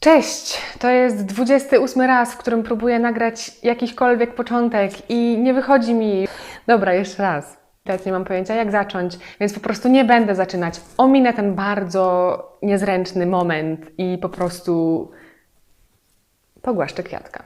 Cześć! To jest 28 raz, w którym próbuję nagrać jakiśkolwiek początek i nie wychodzi mi. Dobra, jeszcze raz. Teraz nie mam pojęcia, jak zacząć, więc po prostu nie będę zaczynać. Ominę ten bardzo niezręczny moment i po prostu pogłaszczę kwiatka.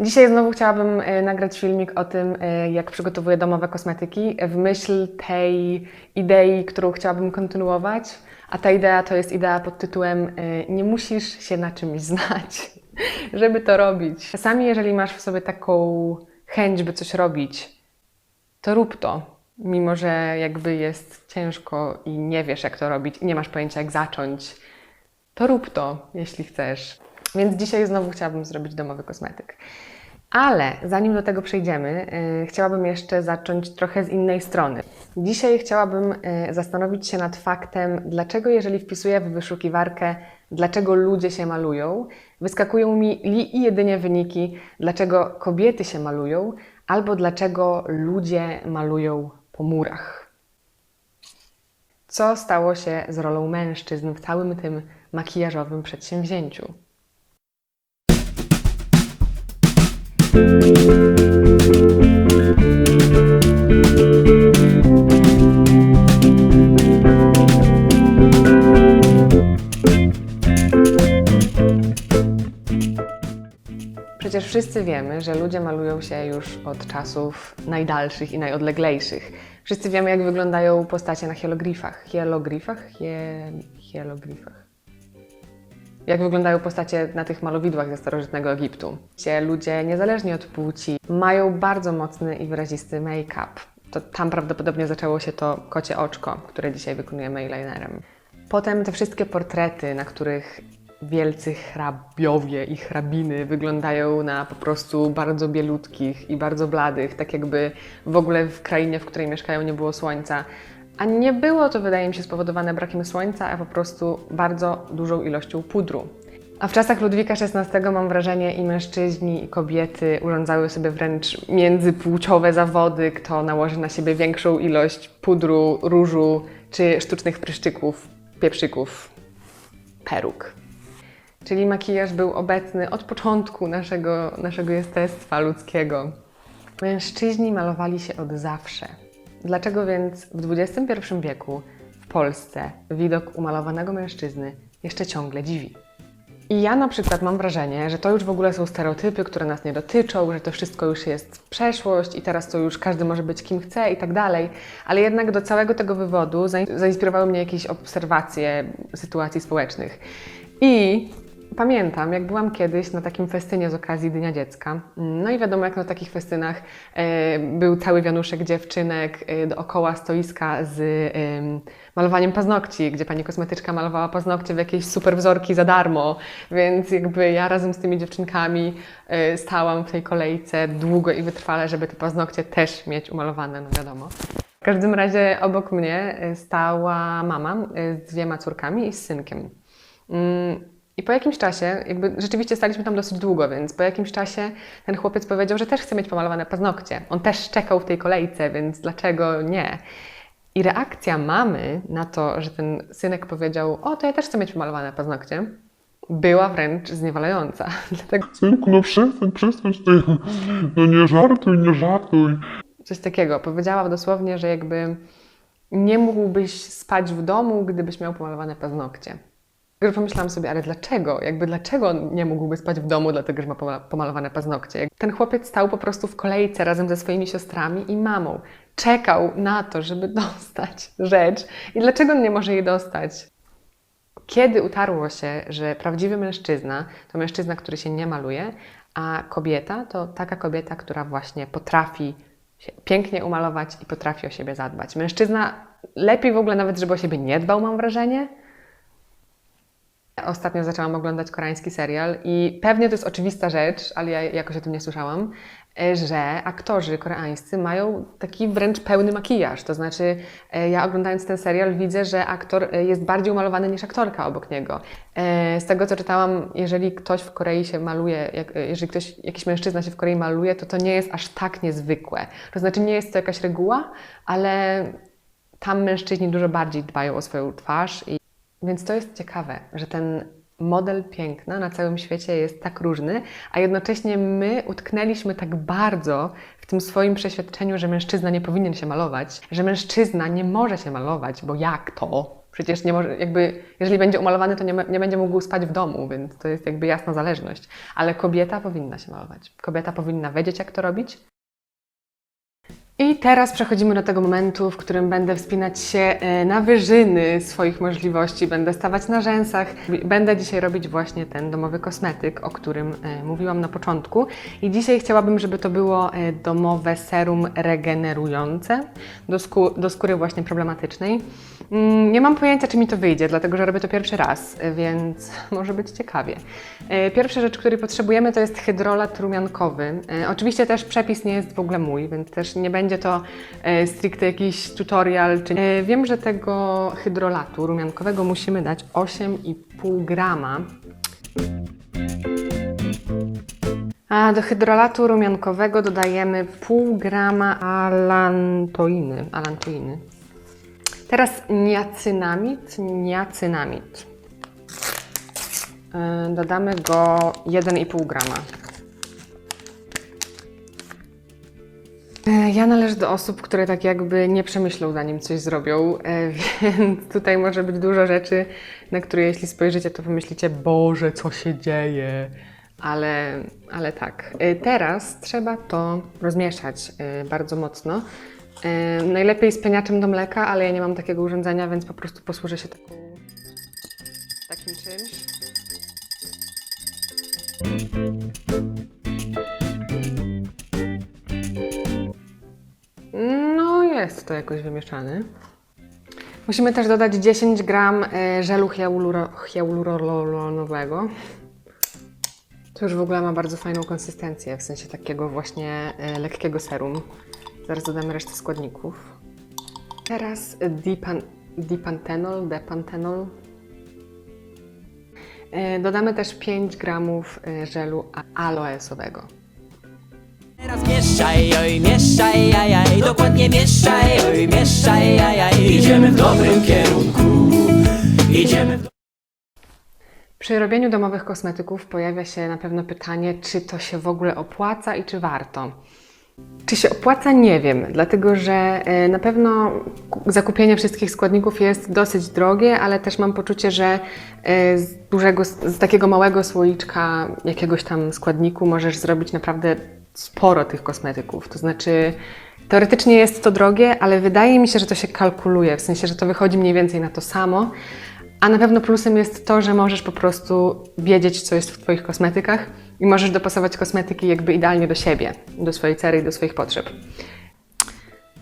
Dzisiaj znowu chciałabym e, nagrać filmik o tym, e, jak przygotowuję domowe kosmetyki w myśl tej idei, którą chciałabym kontynuować. A ta idea to jest idea pod tytułem e, Nie musisz się na czymś znać, żeby to robić. Czasami, jeżeli masz w sobie taką chęć, by coś robić, to rób to. Mimo, że jakby jest ciężko i nie wiesz, jak to robić, i nie masz pojęcia, jak zacząć, to rób to, jeśli chcesz. Więc dzisiaj znowu chciałabym zrobić domowy kosmetyk. Ale zanim do tego przejdziemy, yy, chciałabym jeszcze zacząć trochę z innej strony. Dzisiaj chciałabym yy, zastanowić się nad faktem, dlaczego jeżeli wpisuję w wyszukiwarkę, dlaczego ludzie się malują, wyskakują mi li i jedynie wyniki, dlaczego kobiety się malują, albo dlaczego ludzie malują po murach. Co stało się z rolą mężczyzn w całym tym makijażowym przedsięwzięciu? Przecież wszyscy wiemy, że ludzie malują się już od czasów najdalszych i najodleglejszych. Wszyscy wiemy, jak wyglądają postacie na hieroglifach. Hieroglifach? Hie... Hieroglifach. Jak wyglądają postacie na tych malowidłach ze starożytnego Egiptu. Ci ludzie, niezależnie od płci, mają bardzo mocny i wyrazisty make-up. To tam prawdopodobnie zaczęło się to kocie oczko, które dzisiaj wykonujemy eyelinerem. Potem te wszystkie portrety, na których wielcy hrabiowie i hrabiny wyglądają na po prostu bardzo bielutkich i bardzo bladych, tak jakby w ogóle w krainie, w której mieszkają, nie było słońca. A nie było to, wydaje mi się, spowodowane brakiem słońca, a po prostu bardzo dużą ilością pudru. A w czasach Ludwika XVI mam wrażenie i mężczyźni, i kobiety urządzały sobie wręcz międzypłciowe zawody, kto nałoży na siebie większą ilość pudru, różu czy sztucznych pryszczyków, pieprzyków, peruk. Czyli makijaż był obecny od początku naszego, naszego jestestwa ludzkiego. Mężczyźni malowali się od zawsze. Dlaczego więc w XXI wieku w Polsce widok umalowanego mężczyzny jeszcze ciągle dziwi? I ja na przykład mam wrażenie, że to już w ogóle są stereotypy, które nas nie dotyczą, że to wszystko już jest przeszłość i teraz to już każdy może być kim chce i tak dalej, ale jednak do całego tego wywodu zainspirowały mnie jakieś obserwacje sytuacji społecznych. I Pamiętam, jak byłam kiedyś na takim festynie z okazji Dnia Dziecka. No i wiadomo, jak na takich festynach e, był cały wianuszek dziewczynek e, dookoła stoiska z malowaniem paznokci, gdzie pani kosmetyczka malowała paznokcie w jakieś super wzorki za darmo. Więc jakby ja razem z tymi dziewczynkami e, stałam w tej kolejce długo i wytrwale, żeby te paznokcie też mieć umalowane, no wiadomo. W każdym razie obok mnie stała mama z dwiema córkami i z synkiem. I po jakimś czasie, jakby rzeczywiście staliśmy tam dosyć długo, więc po jakimś czasie ten chłopiec powiedział, że też chce mieć pomalowane paznokcie. On też czekał w tej kolejce, więc dlaczego nie? I reakcja mamy na to, że ten synek powiedział: O, to ja też chcę mieć pomalowane paznokcie, była wręcz zniewalająca. Dlatego Synku, no przestań, przestań tego. No nie żartuj, nie żartuj. coś takiego. Powiedziała dosłownie, że jakby nie mógłbyś spać w domu, gdybyś miał pomalowane paznokcie. Także pomyślałam sobie, ale dlaczego? Jakby dlaczego nie mógłby spać w domu, dlatego że ma pomalowane paznokcie? Ten chłopiec stał po prostu w kolejce razem ze swoimi siostrami i mamą. Czekał na to, żeby dostać rzecz. I dlaczego on nie może jej dostać? Kiedy utarło się, że prawdziwy mężczyzna to mężczyzna, który się nie maluje, a kobieta to taka kobieta, która właśnie potrafi się pięknie umalować i potrafi o siebie zadbać. Mężczyzna lepiej w ogóle nawet, żeby o siebie nie dbał, mam wrażenie. Ostatnio zaczęłam oglądać koreański serial i pewnie to jest oczywista rzecz, ale ja jakoś o tym nie słyszałam, e, że aktorzy koreańscy mają taki wręcz pełny makijaż. To znaczy, e, ja oglądając ten serial widzę, że aktor e, jest bardziej umalowany niż aktorka obok niego. Z tego co czytałam, jeżeli ktoś w Korei się maluje, jeżeli ktoś, jakiś mężczyzna się w Korei maluje, to to nie jest aż tak niezwykłe. To znaczy, nie jest to jakaś reguła, ale tam mężczyźni dużo bardziej dbają o swoją twarz i więc to jest ciekawe, że ten model piękna na całym świecie jest tak różny, a jednocześnie my utknęliśmy tak bardzo w tym swoim przeświadczeniu, że mężczyzna nie powinien się malować, że mężczyzna nie może się malować, bo jak to? Przecież nie może, jakby, jeżeli będzie umalowany, to nie, nie będzie mógł spać w domu, więc to jest jakby jasna zależność. Ale kobieta powinna się malować. Kobieta powinna wiedzieć, jak to robić, i teraz przechodzimy do tego momentu, w którym będę wspinać się e, na wyżyny swoich możliwości, będę stawać na rzęsach. Będę dzisiaj robić właśnie ten domowy kosmetyk, o którym e, mówiłam na początku. I dzisiaj chciałabym, żeby to było e, domowe serum regenerujące do, do skóry właśnie problematycznej. Mm, Nie mam pojęcia, czy mi to wyjdzie, dlatego że robię to pierwszy raz, więc może być ciekawie. Pierwsza rzecz, której potrzebujemy, to jest hydrolat rumiankowy. Oczywiście też przepis nie jest w ogóle mój, więc też nie będzie to e, stricte jakiś tutorial. Czy... E, Wiem, że tego hydrolatu rumiankowego musimy dać 8,5 grama. A do hydrolatu rumiankowego dodajemy pół grama alantoiny. alantoiny. Teraz niacynamid, niacynamid. Yy, Dodamy go 1,5 grama. Ja należę do osób, które tak jakby nie przemyślą zanim coś zrobią, yy, więc tutaj może być dużo rzeczy, na które jeśli spojrzycie, to pomyślicie, Boże, co się dzieje. Ale, ale tak. Yy, Teraz trzeba to rozmieszać bardzo mocno. Najlepiej z pieniaczem do mleka, ale ja nie mam takiego urządzenia, więc po prostu posłużę się taką, takim czymś. No, jest to jakoś wymieszane. Musimy też dodać 10 gram e, żelu hialuro- hialuronowego. To już w ogóle ma bardzo fajną konsystencję, w sensie takiego właśnie e, lekkiego serum. Zaraz dodamy resztę składników. Teraz dipan, dipantenol, depantenol. E, Dodamy też 5 gramów żelu aloesowego. Mieszaj, oj, mieszaj, ajaj, dokładnie mieszaj, oj, mieszaj, ajaj. Idziemy w dobrym kierunku, idziemy w Przy robieniu domowych kosmetyków pojawia się na pewno pytanie, czy to się w ogóle opłaca i czy warto. Czy się opłaca? Nie wiem, dlatego że e, na pewno ku- zakupienie wszystkich składników jest dosyć drogie, ale też mam poczucie, że e, z dużego, z takiego małego słoiczka jakiegoś tam składniku możesz zrobić naprawdę sporo tych kosmetyków. To znaczy, teoretycznie jest to drogie, ale wydaje mi się, że to się kalkuluje, w sensie, że to wychodzi mniej więcej na to samo. A na pewno plusem jest to, że możesz po prostu wiedzieć, co jest w Twoich kosmetykach i możesz dopasować kosmetyki jakby idealnie do siebie, do swojej cery i do swoich potrzeb.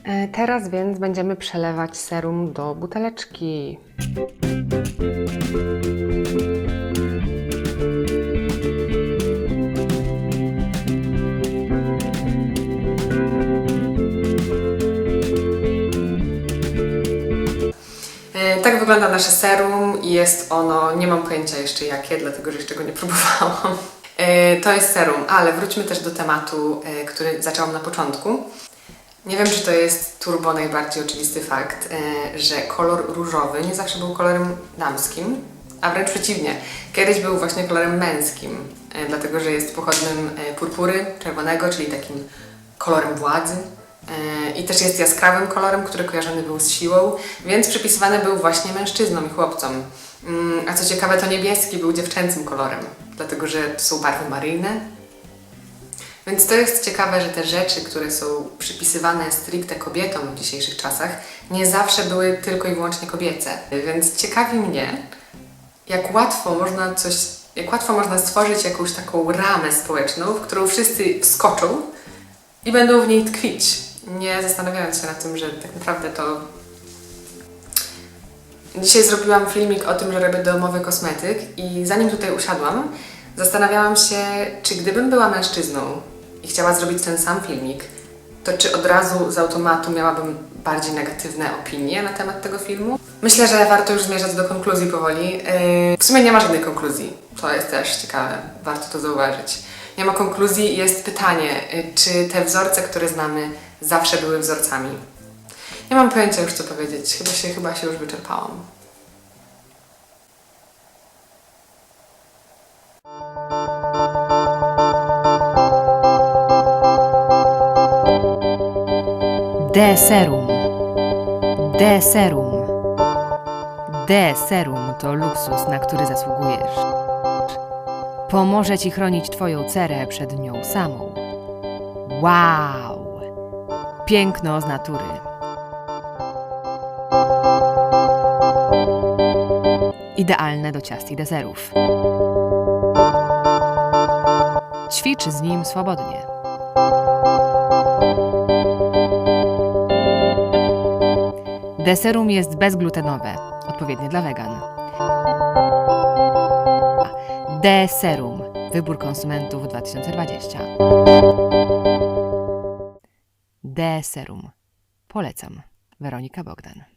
E, Teraz więc będziemy przelewać serum do buteleczki. Wygląda nasze serum i jest ono, nie mam pojęcia jeszcze jakie, dlatego że jeszcze go nie próbowałam. E, To jest serum, ale wróćmy też do tematu, e, który zaczęłam na początku. Nie wiem, czy to jest turbo najbardziej oczywisty fakt, e, że kolor różowy nie zawsze był kolorem damskim, a wręcz przeciwnie. Kiedyś był właśnie kolorem męskim, dlatego że jest pochodnym purpury czerwonego, czyli takim kolorem władzy. E, I też jest jaskrawym kolorem, który kojarzony był z siłą, więc przypisywany był właśnie mężczyznom i chłopcom. Mm, A co ciekawe, to niebieski był dziewczęcym kolorem, dlatego że to są barwy maryjne, więc to jest ciekawe, że te rzeczy, które są przypisywane stricte kobietom w dzisiejszych czasach, nie zawsze były tylko i wyłącznie kobiece. Więc ciekawi mnie, jak łatwo można coś, jak łatwo można stworzyć jakąś taką ramę społeczną, w którą wszyscy wskoczą i będą w niej tkwić, nie zastanawiając się nad tym, że tak naprawdę to Dzisiaj zrobiłam filmik o tym, że robię domowy kosmetyk i zanim tutaj usiadłam, zastanawiałam się, czy gdybym była mężczyzną i chciała zrobić ten sam filmik, to czy od razu z automatu miałabym bardziej negatywne opinie na temat tego filmu? Myślę, że warto już zmierzać do konkluzji powoli. Yy, W sumie nie ma żadnej konkluzji. To jest też ciekawe, warto to zauważyć. Nie ma konkluzji, jest pytanie, yy, czy te wzorce, które znamy, zawsze były wzorcami. Nie mam pojęcia już co powiedzieć, chyba się, chyba się już wyczerpałam. D-serum. D-serum. D-serum to luksus, na który zasługujesz. Pomoże ci chronić Twoją cerę przed nią samą. Wow! Piękno z natury. Idealne do ciast i deserów. Ćwicz z nim swobodnie. Deserum jest bezglutenowe, odpowiednie dla wegan. D-Serum. Wybór konsumentów 2020. D-Serum. Polecam. Weronika Bogdan.